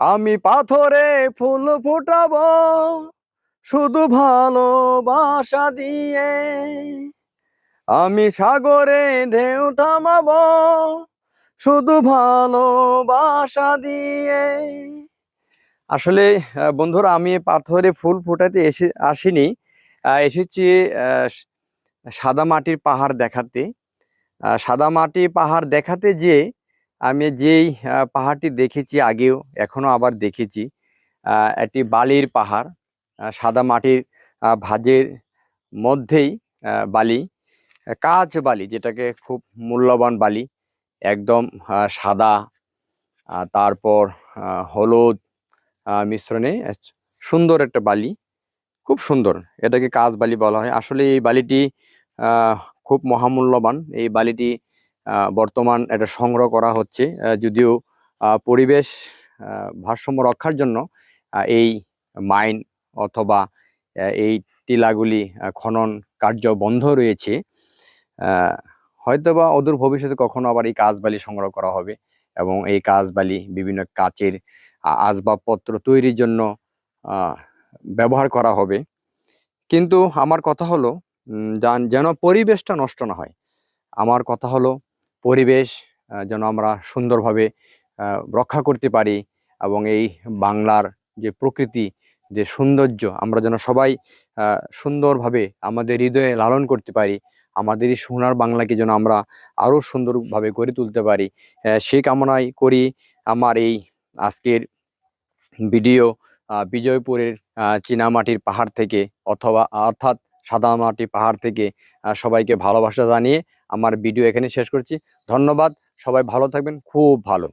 আমি পাথরে ফুল ফুটাবো, শুধু ভালোবাসা দিয়ে। আমি সাগরে ঢেউ থামাবো, শুধু ভালোবাসা দিয়ে। আসলে বন্ধুরা, আমি পাথরে ফুল ফোটাতে এসে, আসিনি। এসেছি সাদা মাটির পাহাড় দেখাতে। সাদা মাটি পাহাড় দেখাতে যে আমি যেই পাহাড়টি দেখেছি আগেও এখনও আবার দেখেছি। একটি বালির পাহাড় সাদা মাটির ভাঁজের মধ্যেই বালি কাঁচ বালি, যেটাকে খুব মূল্যবান বালি, একদম সাদা তারপর হলুদ মিশ্রণে সুন্দর একটা বালি, খুব সুন্দর, এটাকে কাঁচ বালি বলা হয়। আসলে এই বালিটি খুব মহামূল্যবান। এই বালিটি বর্তমান এটা সংগ্রহ করা হচ্ছে। যদিও পরিবেশ ভারসাম্য রক্ষার জন্য এই মাইন অথবা এই টিলাগুলি খনন কার্য বন্ধ রয়েছে। হয়তোবা অদূর ভবিষ্যতে কখনো আবার এই কাঁচ বালি সংগ্রহ করা হবে এবং এই কাঁচ বালি বিভিন্ন কাচের আসবাবপত্র তৈরির জন্য ব্যবহার করা হবে। কিন্তু আমার কথা হলো যেন পরিবেশটা নষ্ট না হয়। আমার কথা হলো পরিবেশ যেন আমরা সুন্দরভাবে রক্ষা করতে পারি এবং এই বাংলার যে প্রকৃতি, যে সৌন্দর্য, আমরা যেন সবাই সুন্দরভাবে আমাদের হৃদয়ে লালন করতে পারি, আমাদের এই সোনার বাংলাকে যেন আমরা আরও সুন্দরভাবে গড়ে তুলতে পারি। সেই কামনাই করি আমার এই আজকের ভিডিও বিজয়পুরের চীনামাটির পাহাড় থেকে অথবা অর্থাৎ সাদামাটি পাহাড় থেকে সবাইকে ভালোবাসা জানিয়ে আমার ভিডিও এখানে শেষ করছি। ধন্যবাদ সবাই ভালো থাকবেন খুব ভালো।